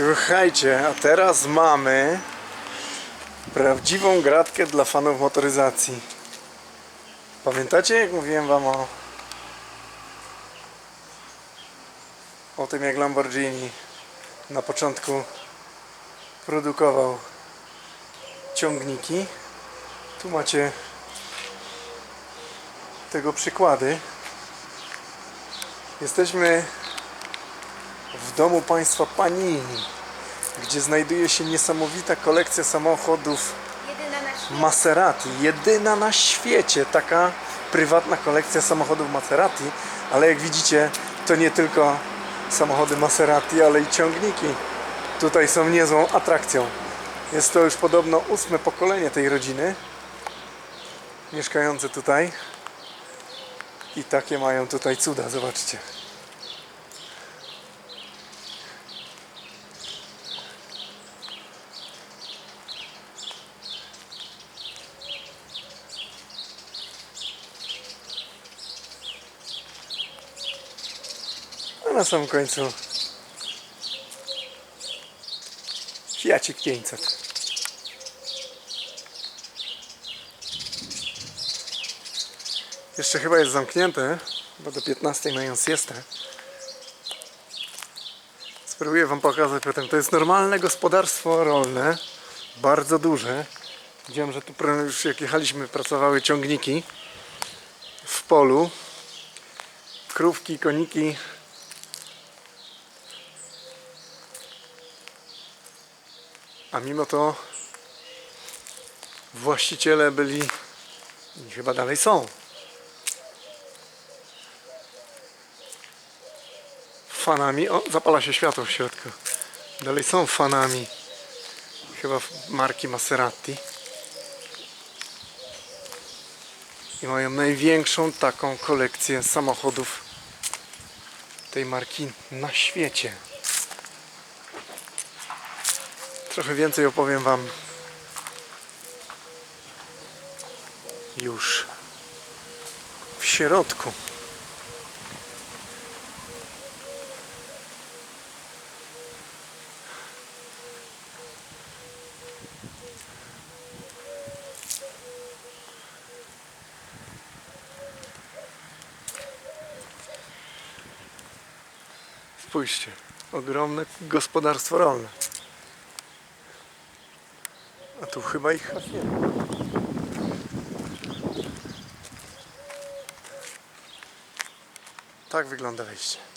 Słuchajcie, a teraz mamy prawdziwą gratkę dla fanów motoryzacji. Pamiętacie, jak mówiłem wam o o tym, jak Lamborghini na początku produkował ciągniki? Tu macie tego przykłady. Jesteśmy w domu państwa Panini, gdzie znajduje się niesamowita kolekcja samochodów. Maserati. Jedyna na świecie taka prywatna kolekcja samochodów Maserati, ale jak widzicie, to nie tylko samochody Maserati, ale i ciągniki. Tutaj są niezłą atrakcją. Jest to już podobno ósme pokolenie tej rodziny mieszkające tutaj. I takie mają tutaj cuda, zobaczcie. Na samym końcu Fiacik 500. Jeszcze chyba jest zamknięte, bo do 15 mają siestę. Spróbuję Wam pokazać potem. To jest normalne gospodarstwo rolne, bardzo duże. Widziałem, że tu już jak jechaliśmy pracowały ciągniki w polu. Krówki, koniki. A mimo to właściciele byli i chyba dalej są. Fanami. O, zapala się światło w środku. Dalej są fanami. Chyba marki Maserati. I mają największą taką kolekcję samochodów tej marki na świecie. Trochę więcej opowiem Wam już w środku. Spójrzcie, ogromne gospodarstwo rolne. A tu chyba ich. Tak wygląda wejście.